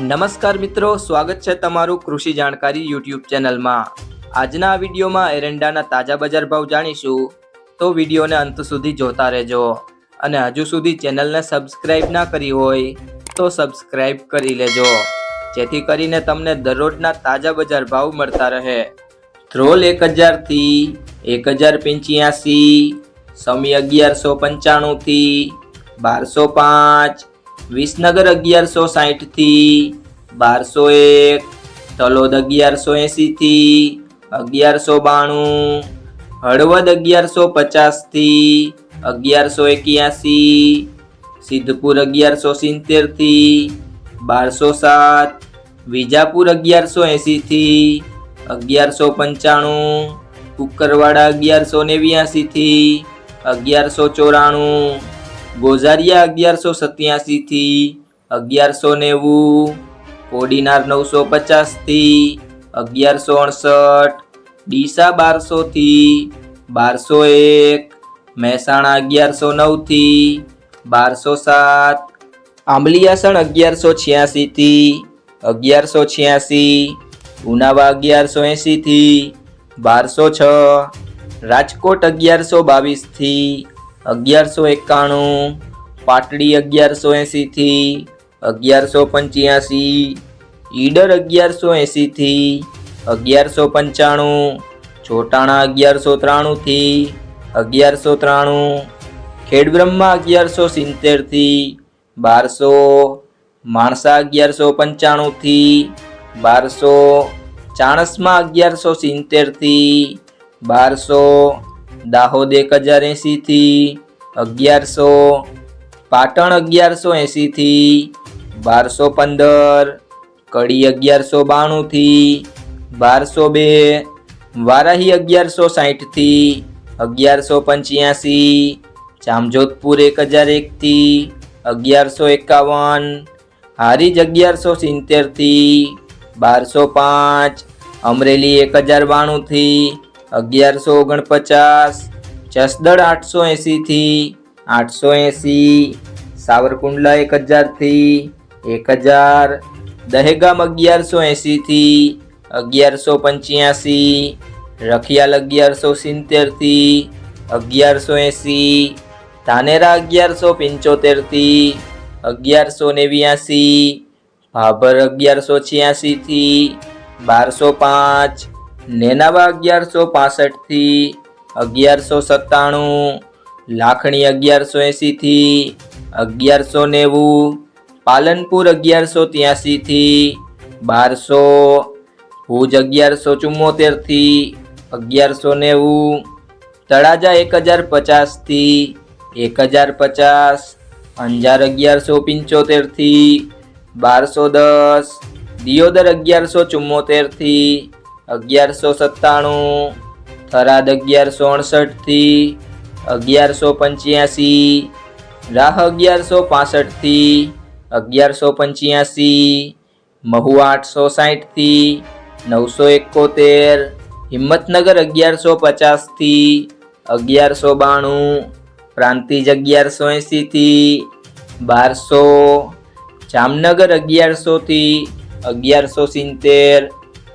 નમસ્કાર મિત્રો, સ્વાગત છે તમારું કૃષિ જાણકારી યુટ્યુબ ચેનલમાં. આજના આ વિડીયોમાં એરંડાના તાજા બજાર ભાવ જાણીશું. તો વિડીયોને અંત સુધી જોતા રહેજો. અને હજુ સુધી ચેનલને સબસ્ક્રાઇબ ના કરી હોય, તો સબસ્ક્રાઇબ કરી લેજો. જેથી કરીને તમને દરરોજના તાજા બજાર ભાવ મળતા રહે. ધ્રોલ એક હજારથી એક હજાર પંચ્યાસી, સમી અગિયારસો પંચાણુંથી બારસો પાંચ વિસનગર અગિયારસો સાહીઠથી બારસો એક, તલોદ અગિયારસો એંશીથી અગિયારસો બાણું, હળવદ અગિયારસો પચાસથી અગિયારસો એક્યાસી, સિદ્ધપુર અગિયારસો સિત્તેરથી બારસો સાત, વિજાપુર અગિયારસો એંશીથી અગિયારસો પંચાણું, કુકરવાડા અગિયારસો નેવ્યાસીથી અગિયારસો ચોરાણું ગોઝારિયા અગિયારસો સત્યાસીથી, અગિયારસો નેવું, કોડીનાર નવસો પચાસથી, અગિયારસો અડસઠ, ડીસા બારસોથી, બારસો એક, મહેસાણા અગિયારસો નવથી, બારસો સાત, આંબલિયાસણ અગિયારસો છ્યાસીથી, અગિયારસો છ્યાસી, ઉનાવા અગિયારસો એંશીથી, બારસો છ, રાજકોટ અગિયારસો બાવીસથી અગિયારસો એકાણું, પાટડી અગિયારસો એંશીથી, અગિયારસો પંચ્યાસી, ઈડર અગિયારસો એંશીથી, અગિયારસો પંચાણું, ચોટાણા અગિયારસો ત્રાણુંથી, અગિયારસો ત્રાણું, ખેડબ્રહ્મા અગિયારસો સિત્તેરથી, બારસો માણસા અગિયારસો પંચાણુંથી, બારસો ચાણસમાં અગિયારસો સિત્તેરથી, બારસો દાહોદ એક હજાર એંશીથી અગિયારસો, પાટણ અગિયારસો એંશીથી બારસો પંદર, કડી અગિયારસો બાણુંથી બારસો બે, વારાહી અગિયારસો સાહીઠથી અગિયારસો પંચ્યાસી, જામજોધપુર એક હજાર એકથી અગિયારસો એકાવન, હારીજ અગિયારસો સિત્તેરથી બારસો પાંચ, અમરેલી એક હજાર બાણુંથી અગિયારસો ઓગણપચાસ જસદળ આઠસો એંસીથી આઠસો એંસી સાવરકુંડલા એક હજારથી એક હજાર, દહેગામ અગિયારસો એંસીથી અગિયારસો પંચ્યાસી, રખિયાલ અગિયારસો સિત્તેરથી અગિયારસો એંસી ધાનેરા અગિયારસો પંચોતેરથી અગિયારસો નેવ્યાસી, ભાભર અગિયારસો છ્યાસીથી બારસો પાંચ નેનાવા અગિયારસો પાસઠથી અગિયારસો સત્તાણું, લાખણી અગિયારસો એંશીથી અગિયારસો નેવું, પાલનપુર અગિયારસો ત્યાસીથી બારસો, ભુજ અગિયારસો ચુમ્મોતેરથી અગિયારસો નેવું, તળાજા એક હજાર પચાસથી એક હજાર પચાસ, અંજાર અગિયારસો પંચોતેરથી બારસો દસ, દિયોદર અગિયારસો ચુમ્મોતેરથી અગિયારસો સત્તાણું, થરાદ અગિયારસો અડસઠથી, અગિયારસો પંચ્યાસી, રાહ અગિયારસો પાસઠથી, અગિયારસો પંચ્યાસી, મહુવા આઠસો સાહીઠથી, નવસો એકોતેર, હિંમતનગર અગિયારસો પચાસથી, અગિયારસો બાણું, પ્રાંતિજ અગિયારસો એંસીથી બારસો, જામનગર અગિયારસોથી, અગિયારસો સિત્તેર